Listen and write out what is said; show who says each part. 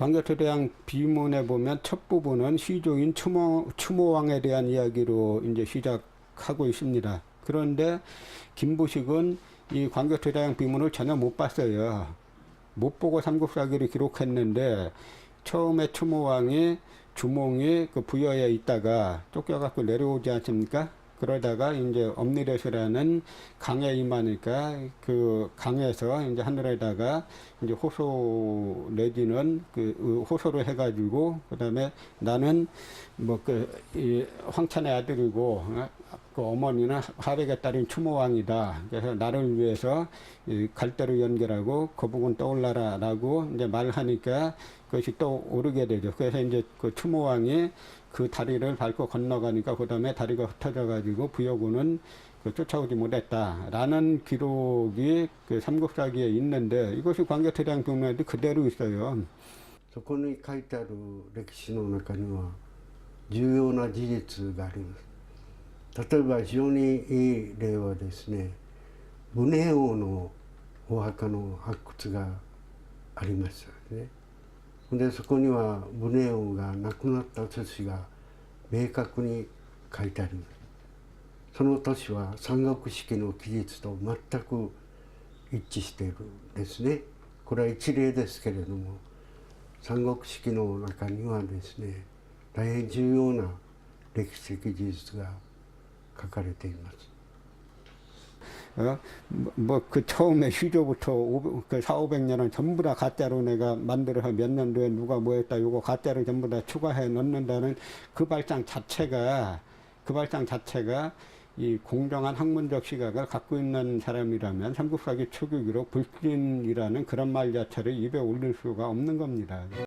Speaker 1: 광개토대왕 비문에 보면 첫 부분은 시조인 추모, 추모왕에 대한 이야기로 이제 시작하고 있습니다. 그런데 김부식은 이 광개토대왕 비문을 전혀 못 봤어요. 못 보고 삼국사기를 기록했는데 처음에 추모왕이 주몽이 그 부여에 있다가 쫓겨갖고 내려오지 않습니까? 그러다가 이제 엄니레스라는 강에 임하니까 그 강에서 이제 하늘에다가 이제 호소 내지는 그 호소를 해가지고 그다음에 나는 뭐그이 황찬의 아들이고 어? 그 어머니는 하백의 딸인 추모왕이다. 그래서 나를 위해서 이 갈대로 연결하고 거북은 떠올라라라고 이제 말하니까 그것이 또 오르게 되죠. 그래서 이제 그 추모왕이 그 다리를 밟고 건너가니까 그 다음에 다리가 흩어져 가지고 부여군은 그 쫓아오지 못했다라는 기록이 그 삼국사기에 있는데 이것이 광개토대왕 병문에도 그대로 있어요.
Speaker 2: そこに書いてある歴史の中には重要な事実があります 例えば非常にいい例はですね宗王のお墓の発掘がありましたね。でそこには宗王が亡くなった年が明確に書いてあります。その年は三国式の記述と全く一致しているんですね。これは一例ですけれども三国式の中にはですね大変重要な歴史的事実が書かれています
Speaker 1: 어? 뭐 그 처음에 시조부터 500, 그 4, 500년은 전부 다 가짜로 내가 만들어서 몇 년도에 누가 뭐 했다 요거 가짜로 전부 다 추가해 넣는다는 그 발상 자체가 그 발상 자체가 이 공정한 학문적 시각을 갖고 있는 사람이라면 삼국사기 초기기록 불신이라는 그런 말 자체를 입에 올릴 수가 없는 겁니다.